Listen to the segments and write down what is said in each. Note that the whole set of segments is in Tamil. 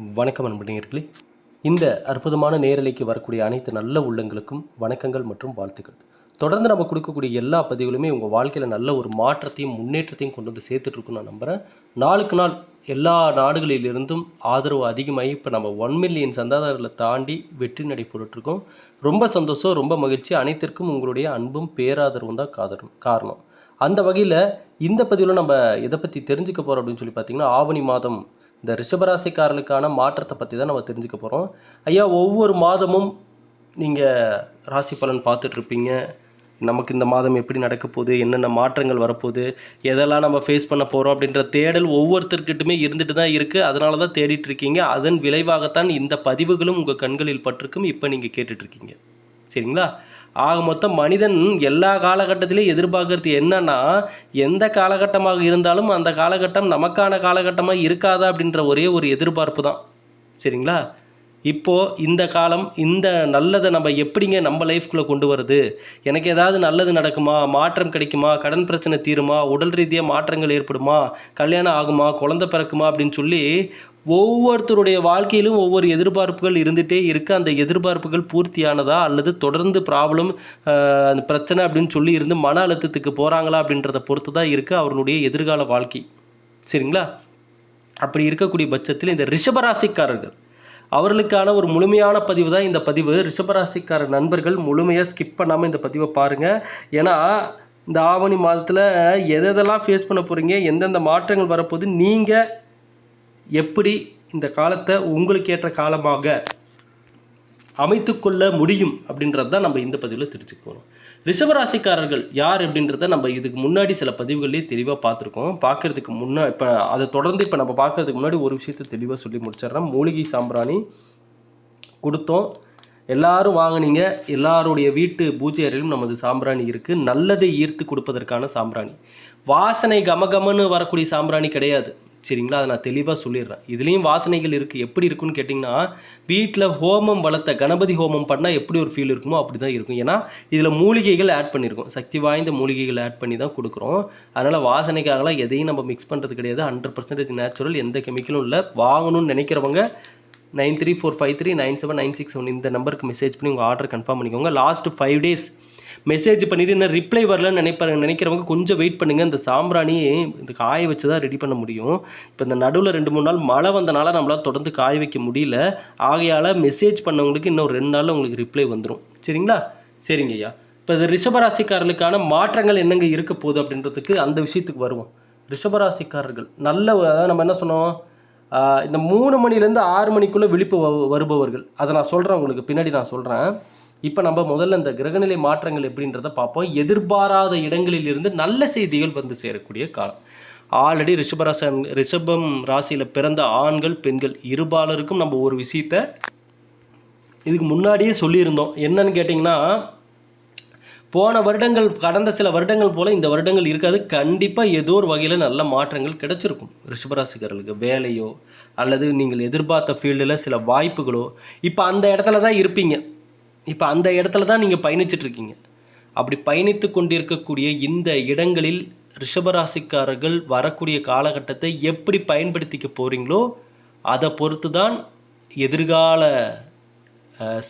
வணக்கம் அன்பர்களே இந்த அற்புதமான நேரலைக்கு வரக்கூடிய அனைத்து நல்ல உள்ளங்களுக்கும் வணக்கங்கள் மற்றும் வாழ்த்துக்கள். தொடர்ந்து நம்ம கொடுக்கக்கூடிய எல்லா பதிவுகளுமே உங்கள் வாழ்க்கையில் நல்ல ஒரு மாற்றத்தையும் முன்னேற்றத்தையும் கொண்டு வந்து சேர்த்துட்ருக்குன்னு நான் நம்புகிறேன் நாளுக்கு நாள் எல்லா நாடுகளிலிருந்தும் ஆதரவு அதிகமாகி இப்போ நம்ம ஒன் மில்லியன் சந்தாதாரர்களை தாண்டி வெற்றி நடை போட்டுட்ருக்கோம். ரொம்ப சந்தோஷம் ரொம்ப மகிழ்ச்சி. அனைத்திற்கும் உங்களுடைய அன்பும் பேராதரவும் தான் காதரும் காரணம். அந்த வகையில் இந்த பதிவில் நம்ம எதை பற்றி தெரிஞ்சுக்க போகிறோம் அப்படின்னு சொல்லி பார்த்தீங்கன்னா ஆவணி மாதம் இந்த ரிஷபராசிக்காரர்களுக்கான மாற்றத்தை பற்றி தான் நம்ம தெரிஞ்சுக்க போகிறோம் ஐயா ஒவ்வொரு மாதமும் நீங்கள் ராசி பலன் பார்த்துட்ருப்பீங்க நமக்கு இந்த மாதம் எப்படி நடக்க போகுது? என்னென்ன மாற்றங்கள் வரப்போகுது? எதெல்லாம் நம்ம ஃபேஸ் பண்ண போகிறோம் அப்படின்ற தேடல் ஒவ்வொருத்தர்கிட்டுமே இருந்துட்டு தான் இருக்குது அதனால தான் தேடிட்டுருக்கீங்க அதன் விளைவாகத்தான் இந்த பதிவுகளும் உங்கள் கண்களில் பட்டிருக்கும். இப்போ நீங்கள் கேட்டுட்ருக்கீங்க சரிங்களா? ஆக மொத்தம் மனிதன் எல்லா காலகட்டத்திலையும் எதிர்பார்க்கறது என்னன்னா எந்த காலகட்டமாக இருந்தாலும் அந்த காலகட்டம் நமக்கான காலகட்டமாக இருக்காதா அப்படின்ற ஒரே ஒரு எதிர்பார்ப்பு தான். சரிங்களா? இப்போது இந்த காலம் இந்த நல்லதை நம்ம எப்படிங்க நம்ம லைஃப்குள்ளே கொண்டு வருது எனக்கு ஏதாவது நல்லது நடக்குமா? மாற்றம் கிடைக்குமா? கடன் பிரச்சனை தீருமா? உடல் ரீதியாக மாற்றங்கள் ஏற்படுமா? கல்யாணம் ஆகுமா? குழந்தை பிறக்குமா? அப்படின்னு சொல்லி ஒவ்வொருத்தருடைய வாழ்க்கையிலும் ஒவ்வொரு எதிர்பார்ப்புகள் இருந்துகிட்டே இருக்குது அந்த எதிர்பார்ப்புகள் பூர்த்தியானதா அல்லது தொடர்ந்து ப்ராப்ளம் அந்த பிரச்சனை அப்படின்னு சொல்லி இருந்து மன அழுத்தத்துக்கு போகிறாங்களா அப்படின்றத பொறுத்து தான் இருக்குது அவர்களுடைய எதிர்கால வாழ்க்கை. சரிங்களா? அப்படி இருக்கக்கூடிய பட்சத்தில் இந்த ரிஷபராசிக்காரர்கள் அவர்களுக்கான ஒரு முழுமையான பதிவு தான் இந்த பதிவு. ரிஷபராசிக்கார நண்பர்கள் முழுமையாக ஸ்கிப் பண்ணாமல் இந்த பதிவை பாருங்கள் ஏன்னா இந்த ஆவணி மாதத்தில் எதெல்லாம் ஃபேஸ் பண்ண போகிறீங்க எந்தெந்த மாற்றங்கள் வரப்போகுது நீங்கள் எப்படி இந்த காலத்தை உங்களுக்கு ஏற்ற காலமாக அமைத்துக்கொள்ள முடியும் அப்படின்றது தான் நம்ம இந்த பதிவில் தெரிஞ்சுக்கணும் ரிஷபராசிக்காரர்கள் யார் அப்படின்றத நம்ம இதுக்கு முன்னாடி சில பதிவுகள்லேயே தெளிவாக பார்த்துருக்கோம். பார்க்கறதுக்கு முன்னா இப்போ அதை தொடர்ந்து இப்போ நம்ம பார்க்கறதுக்கு முன்னாடி ஒரு விஷயத்தை தெளிவாக சொல்லி முடிச்சிடுறேன். மூலிகை சாம்பிராணி கொடுத்தோம். எல்லாரும் வாங்கினீங்க. எல்லாருடைய வீட்டு பூஜை அறையிலும் நமது சாம்பிராணி இருக்குது நல்லதை ஈர்த்து கொடுப்பதற்கான சாம்பிராணி. வாசனை கமகமன்னு வரக்கூடிய சாம்பிராணி கிடையாது. சரிங்களா? அதை நான் தெளிவாக சொல்லிடுறேன். இதுலேயும் வாசனைகள் இருக்குது எப்படி இருக்குன்னு கேட்டிங்கன்னா வீட்டில் ஹோமம் வளர்த்த கணபதி ஹோமம் பண்ணால் எப்படி ஒரு ஃபீல் இருக்குமோ அப்படி தான் இருக்கும். ஏன்னா இதில் மூலிகைகள் ஆட் பண்ணியிருக்கோம் சக்தி வாய்ந்த மூலிகைகள் ஆட் பண்ணி தான் கொடுக்குறோம். அதனால் வாசனைக்காகலாம் எதையும் நம்ம மிக்ஸ் பண்ணுறது கிடையாது. ஹண்ட்ரட் பர்சன்டேஜ் நேச்சுரல் எந்த கெமிக்கலும் இல்லை. வாங்கணும்னு நினைக்கிறவங்க nine three four five three nine seven nine six seven இந்த நம்பருக்கு மெசேஜ் பண்ணி உங்கள் ஆர்டர் கன்ஃபார்ம் பண்ணிக்கோங்க. லாஸ்ட் ஃபைவ் டேஸ் மெசேஜ் பண்ணிவிட்டு இன்னும் ரிப்ளை வரலன்னு நினைப்பாரு நினைக்கிறவங்க கொஞ்சம் வெயிட் பண்ணுங்கள் இந்த சாம்பிராணி இந்த காய வச்சு தான் ரெடி பண்ண முடியும். இப்போ இந்த நடுவில் ரெண்டு மூணு நாள் மழை வந்தனால நம்மளால் தொடர்ந்து காய வைக்க முடியல. ஆகையால் மெசேஜ் பண்ணவங்களுக்கு இன்னும் ரெண்டு நாளில் உங்களுக்கு ரிப்ளை வந்துடும் சரிங்களா? சரிங்க ஐயா. இப்போ இது ரிஷபராசிக்காரர்களுக்கான மாற்றங்கள் என்னங்க இருக்க போகுது அப்படின்றதுக்கு அந்த விஷயத்துக்கு வருவோம். ரிஷபராசிக்காரர்கள் நல்ல அதாவது நம்ம என்ன சொன்னோம்? இந்த மூணு மணிலேருந்து ஆறு மணிக்குள்ளே விழிப்பு வருபவர்கள். அதை நான் சொல்கிறேன் உங்களுக்கு. பின்னாடி நான் சொல்கிறேன் இப்போ நம்ம முதல்ல இந்த கிரகநிலை மாற்றங்கள் எப்படின்றத பார்ப்போம். எதிர்பாராத இடங்களில் இருந்து நல்ல செய்திகள் வந்து சேரக்கூடிய காலம். ஆல்ரெடி ரிஷபராசன் ரிஷபம் ராசியில் பிறந்த ஆண்கள் பெண்கள் இருபாலருக்கும் நம்ம ஒரு விஷயத்த இதுக்கு முன்னாடியே சொல்லியிருந்தோம். என்னன்னு கேட்டிங்கன்னா போன வருடங்கள் கடந்த சில வருடங்கள் போல் இந்த வருடங்கள் இருக்காது. கண்டிப்பாக ஏதோ ஒரு வகையில் நல்ல மாற்றங்கள் கிடைச்சிருக்கும். ரிஷபராசிக்காரர்களுக்கு வேலையோ அல்லது நீங்கள் எதிர்பார்த்த ஃபீல்டில் சில வாய்ப்புகளோ இப்போ அந்த இடத்துல தான் இருப்பீங்க. இப்போ அந்த இடத்துல தான் நீங்கள் பயணிச்சுட்டு இருக்கீங்க அப்படி பயணித்து கொண்டிருக்கக்கூடிய இந்த இடங்களில் ரிஷபராசிக்காரர்கள் வரக்கூடிய காலகட்டத்தை எப்படி பயன்படுத்திக்க போகிறீங்களோ அதை பொறுத்து தான் எதிர்கால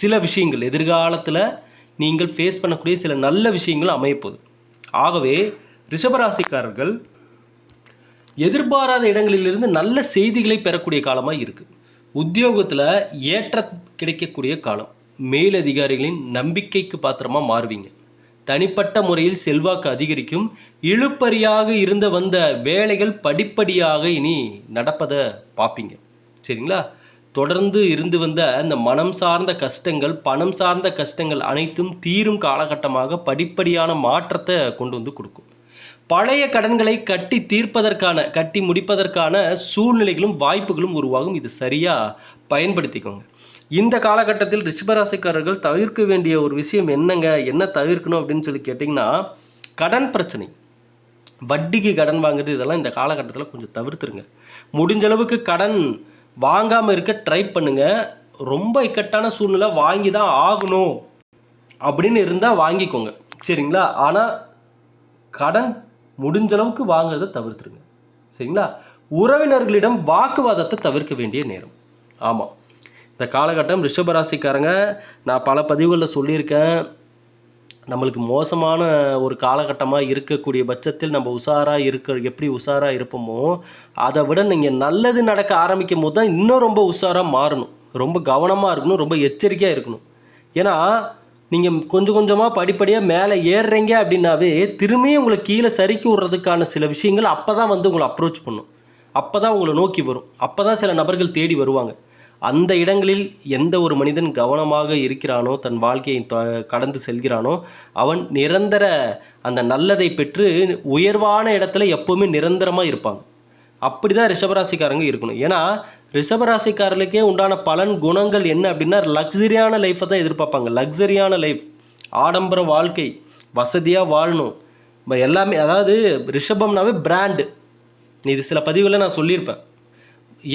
சில விஷயங்கள் எதிர்காலத்தில் நீங்கள் ஃபேஸ் பண்ணக்கூடிய சில நல்ல விஷயங்கள் அமையப்போகுது. ஆகவே ரிஷபராசிக்காரர்கள் எதிர்பாராத இடங்களிலிருந்து நல்ல செய்திகளை பெறக்கூடிய காலமாக இருக்குது உத்தியோகத்தில் ஏற்ற கிடைக்கக்கூடிய காலம். மேலதிகாரிகளின் நம்பிக்கைக்கு பாத்திரமாக மாறுவீங்க. தனிப்பட்ட முறையில் செல்வாக்கு அதிகரிக்கும். இழுப்பறியாக இருந்த வந்த வேலைகள் படிப்படியாக இனி நடப்பதை பார்ப்பீங்க. சரிங்களா? தொடர்ந்து இருந்து வந்த அந்த மனம் சார்ந்த கஷ்டங்கள் பணம் சார்ந்த கஷ்டங்கள் அனைத்தும் தீரும் காலகட்டமாக படிப்படியான மாற்றத்தை கொண்டு வந்து கொடுக்கும். பழைய கடன்களை கட்டி தீர்ப்பதற்கான கட்டி முடிப்பதற்கான சூழ்நிலைகளும் வாய்ப்புகளும் உருவாகும். இது சரியாக பயன்படுத்திக்கோங்க. இந்த காலகட்டத்தில் ரிஷபராசிக்காரர்கள் தவிர்க்க வேண்டிய ஒரு விஷயம் என்னங்க? என்ன தவிர்க்கணும் அப்படின்னு சொல்லி கேட்டிங்கன்னா கடன் பிரச்சனை. வட்டிக்கு கடன் வாங்குறது இதெல்லாம் இந்த காலகட்டத்தில் கொஞ்சம் தவிர்த்துருங்க. முடிஞ்ச அளவுக்கு கடன் வாங்காமல் இருக்க ட்ரை பண்ணுங்கள் ரொம்ப இக்கட்டான சூழ்நிலை வாங்கி தான் ஆகணும் அப்படின்னு இருந்தால் வாங்கிக்கோங்க. சரிங்களா? ஆனால் கடன் முடிஞ்ச அளவுக்கு வாங்குறதை தவிர்த்துருங்க. சரிங்களா? உறவினர்களிடம் வாக்குவாதத்தை தவிர்க்க வேண்டிய நேரம். ஆமாம் இந்த காலகட்டம் ரிஷபராசிக்காரங்க நான் பல பதிவுகளில் சொல்லியிருக்கேன். நம்மளுக்கு மோசமான ஒரு காலகட்டமாக இருக்கக்கூடிய பட்சத்தில் நம்ம உஷாராக இருக்க எப்படி உஷாராக இருப்போமோ அதை விட நீங்கள் நல்லது நடக்க ஆரம்பிக்கும் போது தான் இன்னும் ரொம்ப உஷாராக மாறணும். ரொம்ப கவனமாக இருக்கணும் ரொம்ப எச்சரிக்கையாக இருக்கணும். ஏன்னா நீங்கள் கொஞ்சம் கொஞ்சமாக படிப்படியாக மேலே ஏறுறீங்க அப்படின்னாவே திரும்பியும் உங்களை கீழே சறுக்கி விட்றதுக்கான சில விஷயங்கள் அப்போ தான் வந்து உங்களை அப்ரோச் பண்ணும். அப்போ தான் உங்களை நோக்கி வரும். அப்போ தான் சில நபர்கள் தேடி வருவாங்க. அந்த இடங்களில் எந்த ஒரு மனிதன் கவனமாக இருக்கிறானோ தன் வாழ்க்கையை த- கடந்து செல்கிறானோ அவன் நிரந்தர அந்த நல்லதை பெற்று உயர்வான இடத்துல எப்போவுமே நிரந்தரமாக இருப்பாங்க அப்படி தான் ரிஷபராசிக்காரங்க இருக்கணும். ஏன்னா ரிஷபராசிக்காரர்களுக்கே உண்டான பலன் குணங்கள் என்ன அப்படின்னா லக்ஸரியான லைஃப்பை தான் எதிர்பார்ப்பாங்க. லக்ஸரியான லைஃப் ஆடம்பர வாழ்க்கை வசதியாக வாழணும். இப்போ எல்லாமே அதாவது ரிஷபம்னாவே பிராண்டு இது சில பதிவுகளில் நான் சொல்லியிருப்பேன்.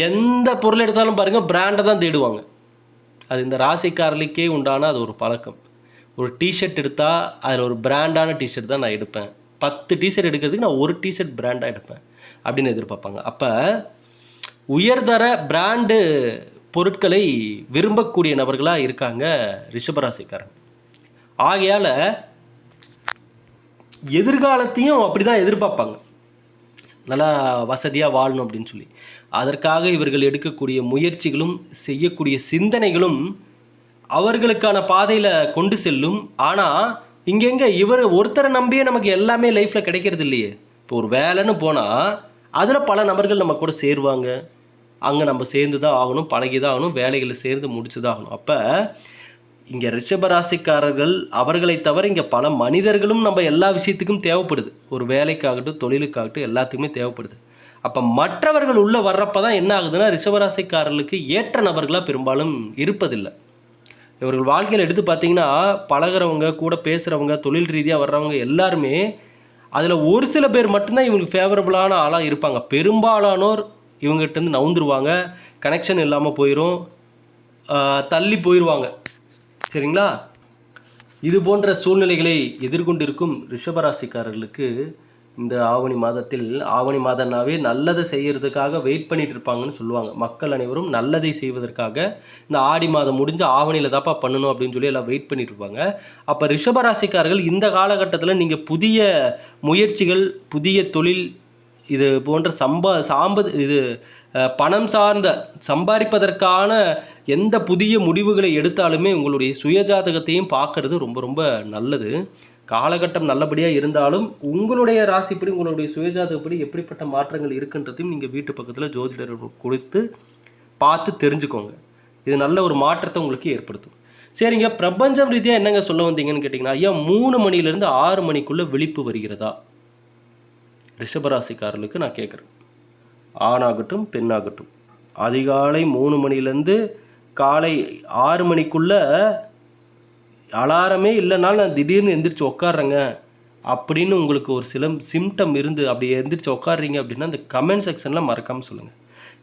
எந்த பொருள் எடுத்தாலும் பாருங்கள் பிராண்டை தான் தேடுவாங்க. அது இந்த ராசிக்காரர்களுக்கே உண்டான அது ஒரு பழக்கம். ஒரு டிஷர்ட் எடுத்தால் அதில் ஒரு பிராண்டான டிஷர்ட் தான் நான் எடுப்பேன். பத்து டிஷர்ட் எடுக்கிறதுக்கு நான் ஒரு டிஷர்ட் பிராண்டாக எடுப்பேன். அப்படின்னு எதிர்பார்ப்பாங்க. அப்போ உயர்தர பிராண்டு பொருட்களை விரும்பக்கூடிய நபர்களாக இருக்காங்க ரிஷபராசிக்காரங்க ஆகையால் எதிர்காலத்தையும் அப்படி தான் எதிர்பார்ப்பாங்க. நல்லா வசதியாக வாழணும் அப்படின்னு சொல்லி. அதற்காக இவர்கள் எடுக்கக்கூடிய முயற்சிகளும் செய்யக்கூடிய சிந்தனைகளும் அவர்களுக்கான பாதையில் கொண்டு செல்லும். ஆனால் இங்கெங்க இவர் ஒருத்தரை நம்பியே நமக்கு எல்லாமே லைஃப்பில் கிடைக்கிறது இல்லையே இப்போ ஒரு வேலைன்னு போனால் அதில் பல நபர்கள் நம்ம கூட சேருவாங்க. அங்கே நம்ம சேர்ந்து தான் ஆகணும் பழகி தான் ஆகணும் வேலைகளை சேர்ந்து முடிச்சு தான் ஆகணும். அப்போ இங்கே ரிஷபராசிக்காரர்கள் அவர்களை தவிர இங்கே பல மனிதர்களும் நம்ம எல்லா விஷயத்துக்கும் தேவைப்படுது. ஒரு வேலைக்காகட்டும் தொழிலுக்காகட்டும் எல்லாத்துக்குமே தேவைப்படுது. அப்போ மற்றவர்கள் உள்ளே வர்றப்ப தான் என்ன ஆகுதுன்னா ரிஷபராசிக்காரர்களுக்கு ஏற்ற நபர்களாக பெரும்பாலும் இருப்பதில்லை. இவர்கள் வாழ்க்கையில் எடுத்து பார்த்தீங்கன்னா பழகுறவங்க கூட பேசுகிறவங்க தொழில் ரீதியாக வர்றவங்க எல்லாருமே அதில் ஒரு சில பேர் மட்டும்தான் இவங்களுக்கு ஃபேவரபுளான ஆளாக இருப்பாங்க. பெரும்பாலானோர் இவங்ககிட்டருந்து நவுந்துருவாங்க. கனெக்ஷன் இல்லாமல் போயிடும் தள்ளி போயிடுவாங்க சரிங்களா? இது போன்ற சூழ்நிலைகளை எதிர்கொண்டிருக்கும் ரிஷபராசிக்காரர்களுக்கு இந்த ஆவணி மாதத்தில் ஆவணி மாதம்னாவே நல்லதை செய்கிறதுக்காக வெயிட் பண்ணிட்டு இருப்பாங்கன்னு சொல்லுவாங்க. மக்கள் அனைவரும் நல்லதை செய்வதற்காக இந்த ஆடி மாதம் முடிஞ்சு ஆவணியில் தாப்பா பண்ணணும் அப்படின்னு சொல்லி எல்லாம் வெயிட் பண்ணிட்டு இருப்பாங்க. அப்போ ரிஷபராசிக்காரர்கள் இந்த காலகட்டத்தில் நீங்கள் புதிய முயற்சிகள் புதிய தொழில் இது போன்ற சம்பா சாம்பது இது பணம் சார்ந்த சம்பாதிப்பதற்கான எந்த புதிய முடிவுகளை எடுத்தாலுமே உங்களுடைய சுயஜாதகத்தையும் பார்க்கறது ரொம்ப ரொம்ப நல்லது. காலகட்டம் நல்லபடியாக இருந்தாலும் உங்களுடைய ராசிப்படி உங்களுடைய சுயஜாதகப்படி எப்படிப்பட்ட மாற்றங்கள் இருக்குன்றதையும் நீங்கள் வீட்டு பக்கத்தில் ஜோதிடர் கொடுத்து பார்த்து தெரிஞ்சுக்கோங்க. இது நல்ல ஒரு மாற்றத்தை உங்களுக்கு ஏற்படுத்தும். சரிங்க பிரபஞ்சம் ரீதியாக என்னங்க சொல்ல வந்தீங்கன்னு கேட்டிங்கன்னா ஐயா மூணு மணிலேருந்து ஆறு மணிக்குள்ளே விழிப்பு வருகிறதா? ரிஷபராசிக்காரர்களுக்கு நான் கேட்குறேன் ஆணாகட்டும் பெண்ணாகட்டும். அதிகாலை மூணு மணிலேருந்து காலை ஆறு மணிக்குள்ளே அலாரமே இல்லைனாலும் நான் திடீர்னு எந்திரிச்சு உட்காடுறேங்க அப்படின்னு உங்களுக்கு ஒரு சில சிம்டம் இருந்து அப்படி எந்திரிச்சு உட்காடுறீங்க அப்படின்னா அந்த கமெண்ட் செக்ஷனில் மறக்காமல் சொல்லுங்கள்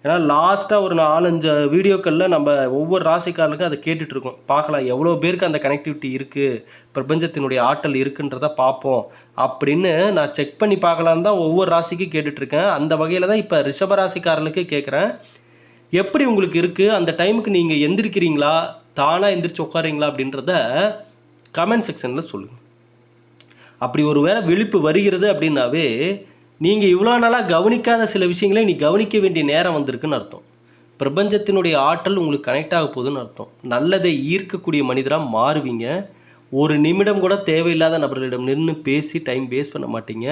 ஏன்னா லாஸ்ட்டாக ஒரு நாலஞ்சு வீடியோக்களில் நம்ம ஒவ்வொரு ராசிக்காரர்களுக்கும் அதை கேட்டுட்ருக்கோம் பார்க்கலாம் எவ்வளோ பேருக்கு அந்த கனெக்டிவிட்டி இருக்குது பிரபஞ்சத்தினுடைய ஆற்றல் இருக்குன்றத பார்ப்போம். அப்படின்னு நான் செக் பண்ணி பார்க்கலான்னு தான் ஒவ்வொரு ராசிக்கும் கேட்டுட்ருக்கேன் அந்த வகையில் தான் இப்போ ரிஷப ராசிக்காரர்களுக்கு கேட்குறேன் எப்படி உங்களுக்கு இருக்குது அந்த டைமுக்கு நீங்கள் எந்திரிக்கிறீங்களா? தானாக எந்திரிச்சு உட்காரீங்களா அப்படின்றத கமெண்ட் செக்ஷனில் சொல்லுங்கள் அப்படி ஒரு வேளை விழிப்பு வருகிறது அப்படின்னாவே நீங்கள் இவ்வளோ நாளாக கவனிக்காத சில விஷயங்களை நீ கவனிக்க வேண்டிய நேரம் வந்திருக்குன்னு அர்த்தம். பிரபஞ்சத்தினுடைய ஆற்றல் உங்களுக்கு கனெக்ட் ஆக போகுதுன்னு அர்த்தம். நல்லதை ஈர்க்கக்கூடிய மனிதராக மாறுவீங்க. ஒரு நிமிடம் கூட தேவையில்லாத நபர்களிடம் நின்று பேசி டைம் வேஸ்ட் பண்ண மாட்டீங்க.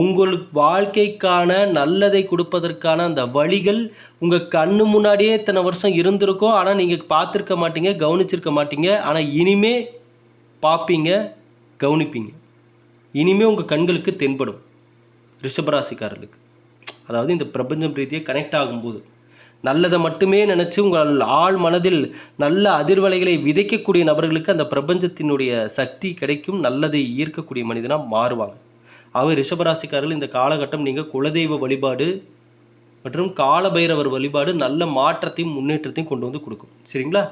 உங்கள் வாழ்க்கைக்கான நல்லதை கொடுப்பதற்கான அந்த வழிகள் உங்கள் கண்ணு முன்னாடியே இத்தனை வருஷம் இருந்திருக்கும். ஆனால் நீங்கள் பார்த்துருக்க மாட்டீங்க கவனிச்சிருக்க மாட்டீங்க. ஆனால் இனிமே பார்ப்பீங்க கவனிப்பீங்க. இனிமே உங்கள் கண்களுக்கு தென்படும் ரிஷபராசிக்காரர்களுக்கு. அதாவது இந்த பிரபஞ்சம் ரீதியாக கனெக்ட் ஆகும்போது. நல்லதை மட்டுமே நினச்சி உங்கள் ஆழ் மனதில் நல்ல அதிர்வலைகளை விதைக்கக்கூடிய நபர்களுக்கு அந்த பிரபஞ்சத்தினுடைய சக்தி கிடைக்கும் நல்லதை ஈர்க்கக்கூடிய மனிதனாக மாறுவாங்க. ஆகவே ரிஷபராசிக்காரர்கள் இந்த காலகட்டம் நீங்கள் குலதெய்வ வழிபாடு மற்றும் காலபைரவர் வழிபாடு நல்ல மாற்றத்தையும் முன்னேற்றத்தையும் கொண்டு வந்து கொடுக்கும். சரிங்களா?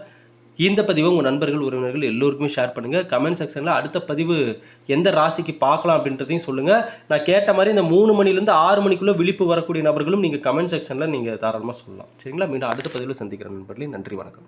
இந்த பதிவை உங்கள் நண்பர்கள் உறவினர்கள் எல்லோருக்குமே ஷேர் பண்ணுங்கள் கமெண்ட் செக்ஷனில் அடுத்த பதிவு எந்த ராசிக்கு பார்க்கலாம் அப்படின்றதையும் சொல்லுங்கள் நான் கேட்ட மாதிரி இந்த மூணு மணிலேருந்து ஆறு மணிக்குள்ளே விழிப்பு வரக்கூடிய நபர்களும் நீங்கள் கமெண்ட் செக்ஷனில் நீங்கள் தாராளமாக சொல்லலாம். சரிங்களா? மீண்டும் அடுத்த பதிவில் சந்திக்கிறேன் நண்பர்களே. நன்றி வணக்கம்.